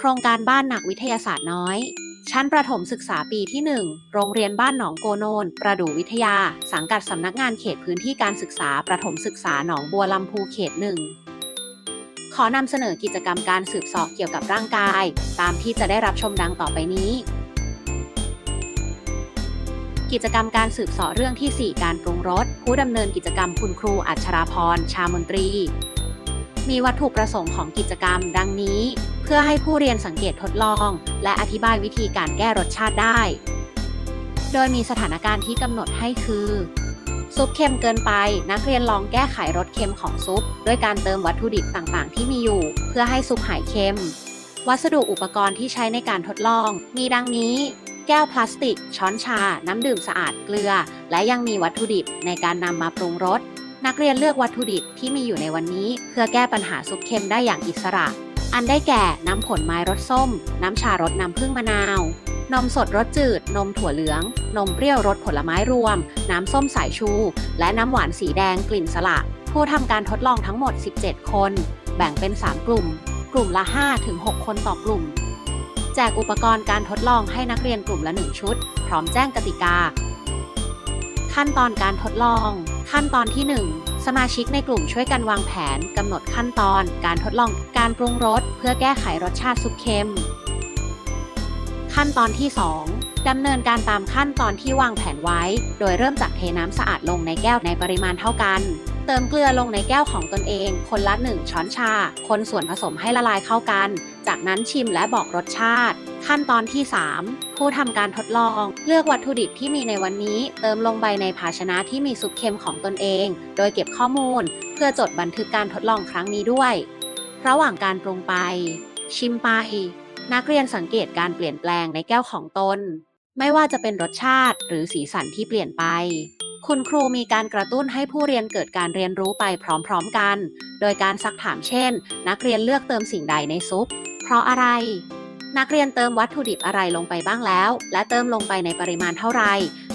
โครงการบ้านหนักวิทยาศาสตร์น้อย ชั้นประถมศึกษาปีที่ 1 โรงเรียนบ้านหนองโกโนน ประดู่วิทยา สังกัดสำนักงานเขตพื้นที่การศึกษาประถมศึกษาหนองบัวลำพูเขตหนึ่งขอนำเสนอกิจกรรมการสืบสอบเกี่ยวกับร่างกาย ตามที่จะได้รับชมดังต่อไปนี้ กิจกรรมการสืบสอบเรื่องที่ 4 การปรุงรสผู้ดำเนินกิจกรรมคุณครูอัชราพร ชามนตรี มีวัตถุประสงค์ของกิจกรรม ดังนี้ เพื่อให้ผู้เรียนสังเกตทดลอง และอธิบายวิธีการแก้รสชาติได้ โดยมีสถานการณ์ที่กำหนดให้คือ ซุปเค็มเกินไป นักเรียนลองแก้ไขรสเค็มของซุปด้วยการเติมวัตถุดิบต่างๆ ที่มีอยู่ เพื่อให้ซุปหายเค็ม วัสดุอุปกรณ์ที่ใช้ในการทดลอง มีดังนี้ แก้วพลาสติก ช้อนชา น้ำดื่มสะอาดเกลือ และยังมีวัตถุดิบในการนำมาปรุงรส นักเรียนเลือกวัตถุดิบที่มีอยู่ในวันนี้ เพื่อแก้ปัญหาซุปเค็มได้อย่างอิสระ อันได้แก่น้ำผลไม้รสส้ม น้ำชารสน้ำผึ้งมะนาว นมสดรสจืด นมถั่วเหลือง นมเปรี้ยวรสผลไม้รวม น้ำส้มสายชู และน้ำหวานสีแดงกลิ่นสละผู้ทำการทดลองทั้งหมด 17 คน แบ่งเป็น 3 กลุ่ม กลุ่มละ 5-6 คนต่อกลุ่ม แจกอุปกรณ์การทดลองให้นักเรียนกลุ่มละ 1 ชุด พร้อมแจ้งกติกา ขั้นตอนการทดลอง ขั้นตอนที่ 1 สมาชิกในกลุ่มช่วยกันวางแผนกำหนดขั้นตอน การทดลองการปรุงรสเพื่อแก้ไขรสชาติซุปเค็ม ขั้นตอนที่ 2ดำเนินการตามขั้นตอนที่วางแผนไว้ โดยเริ่มจากเทน้ำสะอาดลงในแก้วในปริมาณเท่ากัน เติมเกลือลงในแก้วของตนเอง คนละ 1 ช้อนชา คนส่วนผสมให้ละลายเข้ากัน จากนั้นชิมและบอกรสชาติ ขั้นตอนที่ 3 ผู้ทำการทดลอง เลือกวัตถุดิบที่มีในวันนี้ เติมลงไปในภาชนะที่มีซุปเค็มของตนเอง โดยเก็บข้อมูล เพื่อจดบันทึกการทดลองครั้งนี้ด้วย ระหว่างการปรุงไป ชิมไปนักเรียนสังเกตการเปลี่ยนแปลงในแก้วของตน ไม่ว่าจะเป็นรสชาติหรือสีสันที่เปลี่ยนไป คุณครูมีการกระตุ้นให้ผู้เรียนเกิดการเรียนรู้ไปพร้อมๆกัน โดยการซักถามเช่น นักเรียนเลือกเติมสิ่งใดในซุป เพราะอะไร นักเรียนเติมวัตถุดิบอะไรลงไปบ้างแล้ว และเติมลงไปในปริมาณเท่าไร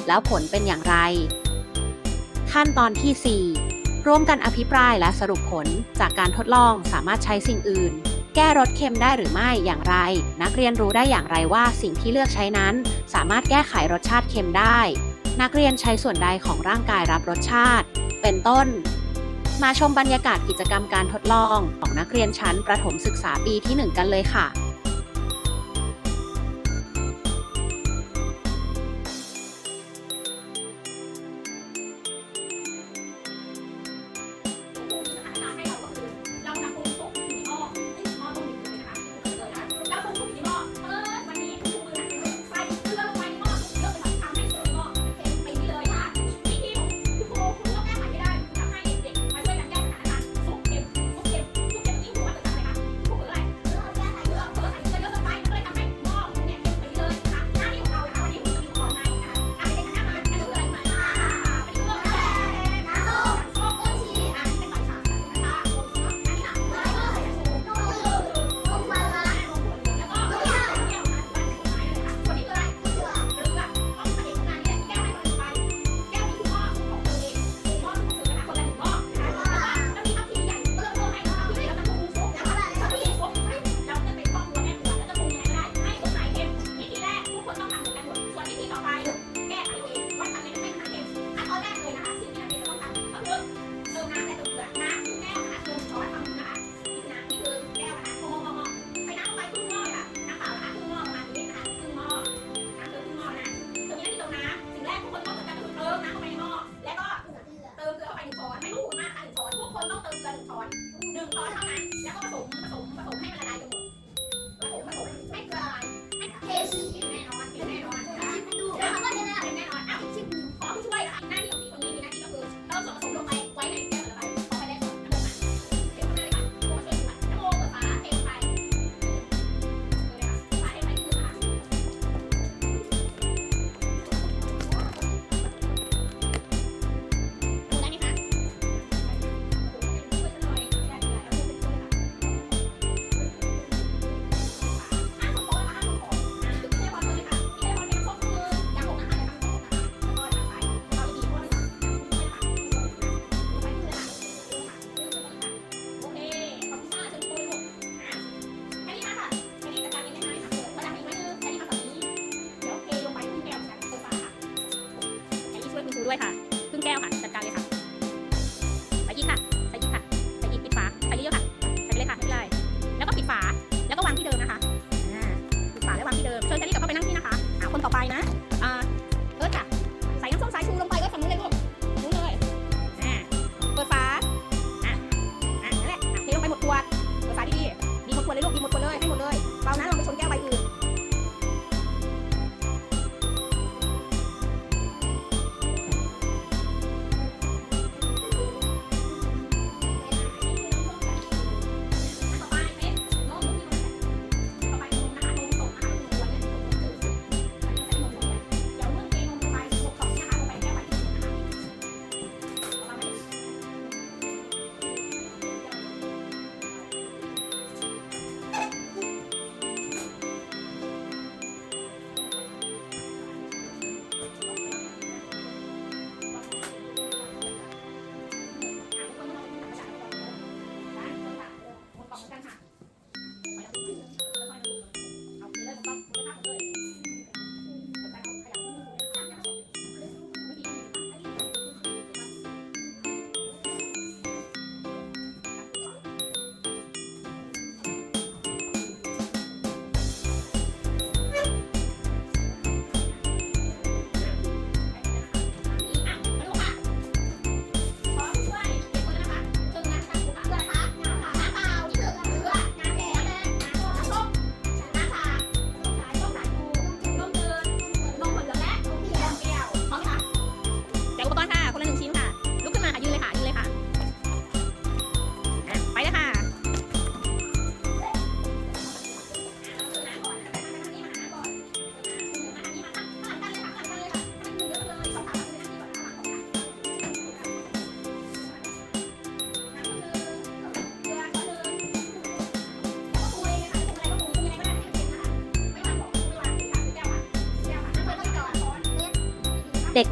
แล้วผลเป็นอย่างไร ขั้นตอนที่ 4 ร่วมกันอภิปรายและสรุปผลจากการทดลองสามารถใช้สิ่งอื่น แก้รสเค็มได้หรือไม่อย่างไร นักเรียนรู้ได้อย่างไรว่าสิ่งที่เลือกใช้นั้น สามารถแก้ไขรสชาติเค็มได้ นักเรียนใช้ส่วนใดของร่างกายรับรสชาติ เป็นต้น มาชมบรรยากาศกิจกรรมการทดลองของนักเรียนชั้นประถมศึกษาปีที่ 1 กันเลยค่ะ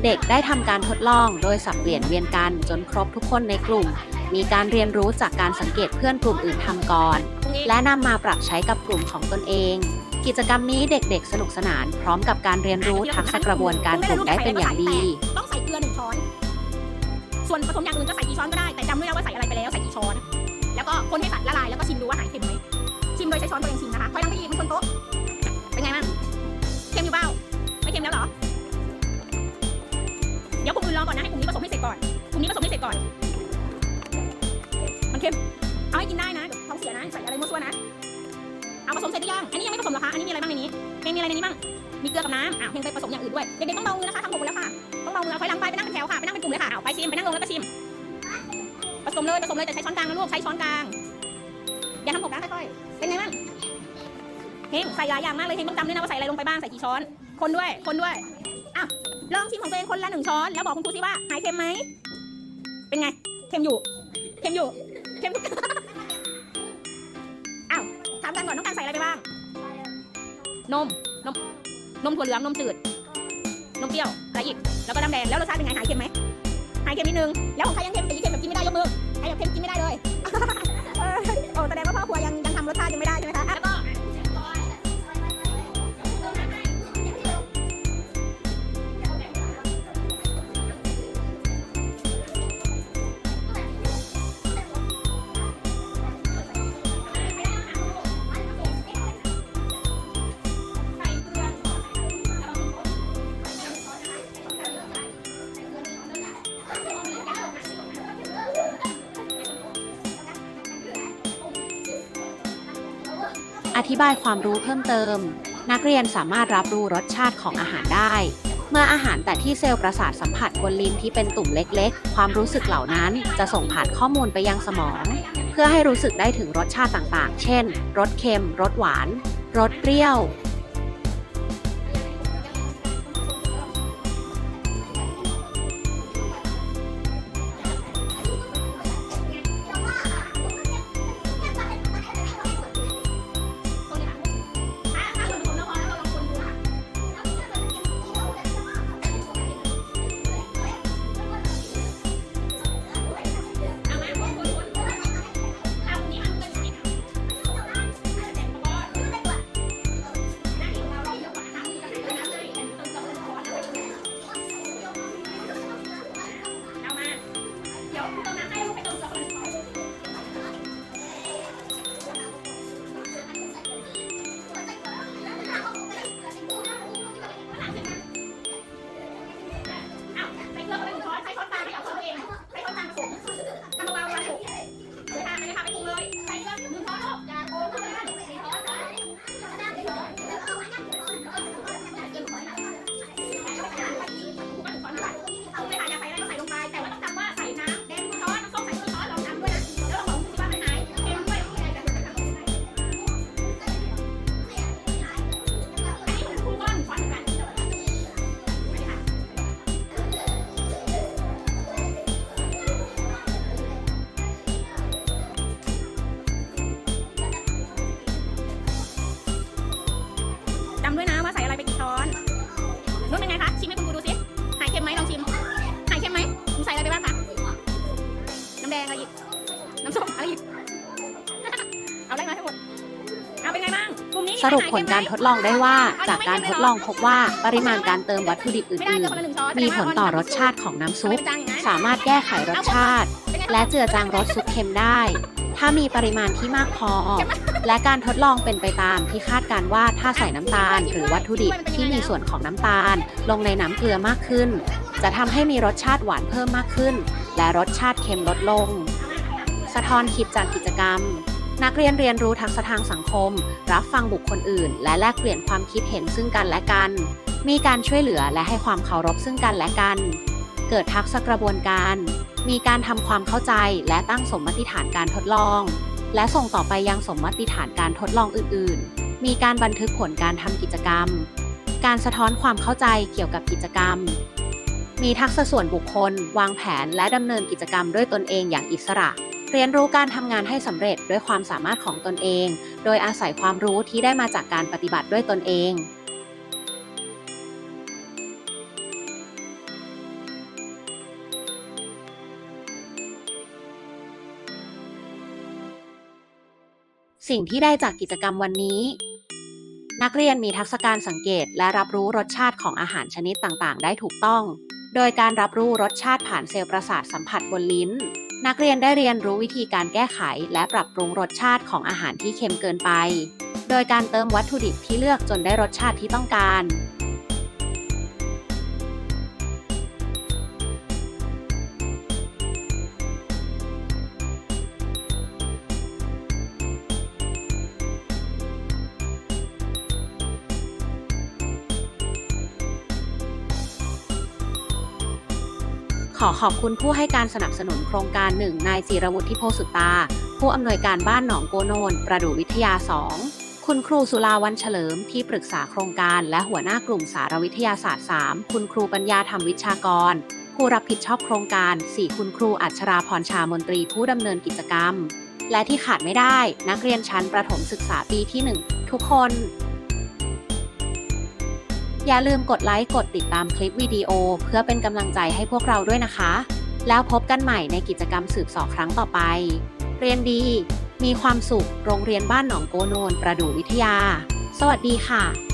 เด็กๆ ได้ทำการทดลองโดยสับเปลี่ยนเวียนกันจนครบทุกคนในกลุ่ม มีการเรียนรู้จากการสังเกตเพื่อนกลุ่มอื่นทำก่อน และนำมาปรับใช้กับกลุ่มของตนเอง กิจกรรมนี้เด็กๆ สนุกสนานพร้อมกับการเรียนรู้ทักษะกระบวนการกลุ่มได้เป็นอย่างดี ต้องใส่เกลือหนึ่งช้อน ส่วนผสมอย่างอื่นก็ใส่กี่ช้อนก็ได้ แต่จำด้วยนะว่าใส่อะไรไปแล้วใส่กี่ช้อน แล้วก็คนให้สัตว์ละลายแล้วก็ชิมดูว่าหายเค็มไหม ชิมโดยใช้ช้อนตัวเองชิมนะคะคอยนั่งไปอีกมันคนโต๊ะเป็นไงบ้าง กลุ่มนี้ผสมให้เสร็จก่อนกลุ่มนี้ผสมให้เสร็จก่อน มันเค็ม เอาให้กินได้นะเดี๋ยวท้องเสียนะใส่อะไรมั่วซั่วนะ เอาผสมเสร็จหรือยัง อันนี้ยังไม่ผสมหรอคะ อันนี้มีอะไรบ้างในนี้เพลงมีอะไรในนี้บ้าง มีเกลือกับน้ำอะเพลงไปผสมอย่างอื่นด้วย เด็กๆต้องเบามือนะคะทำหกหมดแล้วค่ะ ต้องเบามือเอาถอยหลังไปไปนั่งเป็นแถวค่ะ ไปนั่งเป็นกลุ่มเลยค่ะเอาไปชิมไปนั่งลงแล้วก็ชิม ผสมเลยผสมเลยแต่ใช้ช้อนกลางนะลูกใช้ช้อนกลาง อย่าทำหกนะค่อยๆเป็นไงบ้างเฮงใส่หลายอย่างมากเลยเฮงต้องจำด้วยนะว่าใส่อะไรลงไปบ้างใส่กี่ช้อน คนด้วยคนด้วยอ้าว ลองชิมของตัวเองคนละหนึ่งช้อนแล้วบอกคุณครูสิว่าหายเค็มไหม เป็นไง เค็มอยู่ เค็มอยู่ เค็มทุกอ้าวถามกันก่อนต้องการใส่อะไรไปบ้าง นม นม นมถั่วเหลือง นมจืด นมเปรี้ยว อะไรอีก แล้วก็น้ำแดง แล้วรสชาติเป็นไง หายเค็มไหม หายเค็มนิดนึง แล้วของใครยังเค็มแต่ยังเค็มแบบกินไม่ได้ยกมือ ใครแบบเค็มกินไม่ได้เลยเออโอ้แสดงว่าพ่อครัวยังยังทำรสชาติยัง ธิบายความรู้เพิ่มเติม นักเรียนสามารถรับรู้รสชาติของอาหารได้ เมื่ออาหารแต่ที่เซลล์ประสาทสัมผัสบนลิ้นที่เป็นตุ่มเล็กๆ ความรู้สึกเหล่านั้นจะส่งผ่านข้อมูลไปยังสมอง เพื่อให้รู้สึกได้ถึงรสชาติต่างๆ เช่น รสเค็ม รสหวาน รสเปรี้ยว ปผลการทดลองได้ว่า จากการทดลองพบว่าปริมาณการเติมวัตถุดิบอื่นๆ มีผลต่อรสชาติของน้ำซุป สามารถแก้ไขรสชาติ และเจือจางรสซุปเค็มได้ ถ้ามีปริมาณที่มากพอ และการทดลองเป็นไปตามที่คาดการว่าถ้าใส่น้ำตาล หรือวัตถุดิบที่มีส่วนของน้ำตาล ลงในน้ำเกลือมากขึ้น จะทำให้มีรสชาติหวานเพิ่มมากขึ้น และรสชาติเค็มลดลง สะท้อนคลิปจากกิจกรรม นักเรียนเรียนรู้ทักษะทางสังคม รับฟังบุคคลอื่น และแลกเปลี่ยนความคิดเห็นซึ่งกันและกัน มีการช่วยเหลือและให้ความเคารพซึ่งกันและกัน เกิดทักษะกระบวนการ มีการทำความเข้าใจและตั้งสมมติฐานการทดลอง และส่งต่อไปยังสมมติฐานการทดลองอื่น ๆ มีการบันทึกผลการทำกิจกรรม การสะท้อนความเข้าใจเกี่ยวกับกิจกรรม มีทักษะส่วนบุคคล วางแผนและดำเนินกิจกรรมด้วยตนเองอย่างอิสระ เรียนรู้การทำงานให้สำเร็จด้วยความสามารถของตนเอง โดยอาศัยความรู้ที่ได้มาจากการปฏิบัติด้วยตนเอง สิ่งที่ได้จากกิจกรรมวันนี้ นักเรียนมีทักษะการสังเกตและรับรู้รสชาติของอาหารชนิดต่างๆ ได้ถูกต้อง โดยการรับรู้รสชาติผ่านเซลล์ประสาทสัมผัสบนลิ้น นักเรียนได้เรียนรู้วิธีการแก้ไข และปรับปรุงรสชาติของอาหารที่เค็มเกินไป โดยการเติมวัตถุดิบที่เลือกจนได้รสชาติที่ต้องการ ขอขอบคุณผู้ให้การสนับสนุนโครงการหนึ่งนายจิรวุฒิโพสุตา ผู้อำนวยการบ้านหนองโกโนน ประดูวิทยา 2 คุณครูสุลาวันเฉลิมที่ปรึกษาโครงการ และหัวหน้ากลุ่มสารวิทยาศาสตร์ 3 คุณครูปัญญาธรรมวิชากร ผู้รับผิดชอบโครงการ 4 คุณครูอัชราพรชามนตรีผู้ดำเนินกิจกรรม และที่ขาดไม่ได้ นักเรียนชั้นประถมศึกษาปีที่ 1 ทุกคน อย่าลืมกดไลค์กดติดตามคลิปวิดีโอ เพื่อเป็นกำลังใจให้พวกเราด้วยนะคะ แล้วพบกันใหม่ในกิจกรรมสืบสอบครั้งต่อไป เรียนดี มีความสุข โรงเรียนบ้านหนองโกโนนประดูวิทยา สวัสดีค่ะ